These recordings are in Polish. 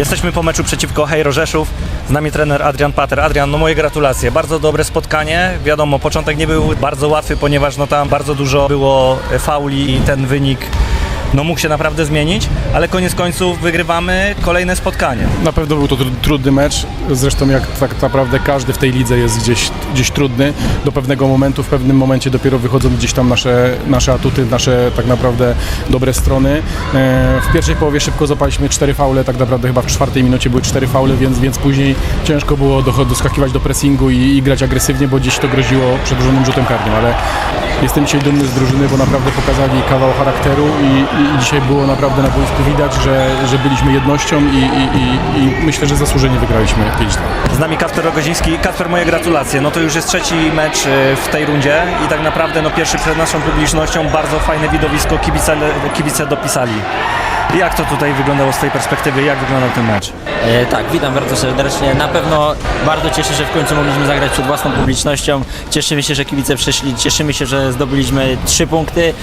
Jesteśmy po meczu przeciwko Hejro Rzeszów. Z nami trener Adrian Pater. Adrian, no moje gratulacje. Bardzo dobre spotkanie. Wiadomo, początek nie był bardzo łatwy, ponieważ no tam bardzo dużo było fauli i ten wynik no mógł się naprawdę zmienić, ale koniec końców wygrywamy kolejne spotkanie. Na pewno był to tru- trudny mecz, zresztą jak tak naprawdę każdy w tej lidze jest gdzieś, gdzieś trudny do pewnego momentu, w pewnym momencie dopiero wychodzą gdzieś tam nasze, nasze atuty, nasze tak naprawdę dobre strony. E, W pierwszej połowie szybko zapaliśmy cztery faule, tak naprawdę chyba w czwartej minucie były cztery faule, więc, więc później ciężko było do, doskakiwać do pressingu i, i grać agresywnie, bo gdzieś to groziło przedłużonym rzutem karnym, ale jestem dzisiaj dumny z drużyny, bo naprawdę pokazali kawał charakteru i, i, i dzisiaj było naprawdę na boisku widać, że, że byliśmy jednością i, i, i, i myślę, że zasłużenie wygraliśmy 5-2. Z nami Kasper Rogoziński. Kasper, moje gratulacje. No to już jest trzeci mecz e, w tej rundzie i tak naprawdę no pierwszy przed naszą publicznością. Bardzo fajne widowisko, kibice, kibice dopisali. Jak to tutaj wyglądało z tej perspektywy? Jak wyglądał ten mecz? E, tak, witam bardzo serdecznie. Na pewno bardzo cieszę się, że w końcu mogliśmy zagrać przed własną publicznością. Cieszymy się, że kibice przyszli, cieszymy się, że zdobyliśmy trzy punkty.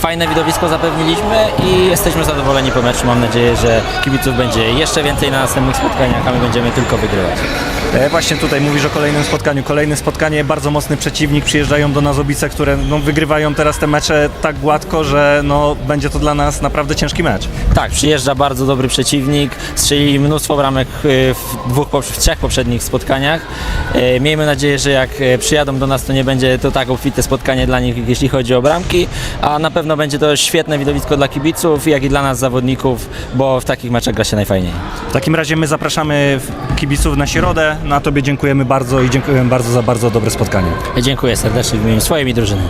Fajne widowisko zapewniliśmy i jesteśmy zadowoleni po meczu. Mam nadzieję, że kibiców będzie jeszcze więcej na następnych spotkaniach, a my będziemy tylko wygrywać. E, Właśnie tutaj mówisz o kolejnym spotkaniu. Kolejne spotkanie, bardzo mocny przeciwnik. Przyjeżdżają do nas Obice, które no, wygrywają teraz te mecze tak gładko, że no, będzie to dla nas naprawdę ciężki mecz. Tak, przyjeżdża bardzo dobry przeciwnik. Strzelili mnóstwo bramek y, w, dwóch, w trzech poprzednich spotkaniach. E, Miejmy nadzieję, że jak e, przyjadą do nas, to nie będzie to tak obfite spotkanie dla nich, jeśli chodzi o bramki, a na pewno będzie to świetne widowisko dla kibiców, jak i dla nas zawodników, bo w takich meczach gra się najfajniej. W takim razie my zapraszamy kibiców na środę. No, a Tobie dziękujemy bardzo i dziękujemy bardzo za bardzo dobre spotkanie. Dziękuję serdecznie w imieniu swojej drużyny.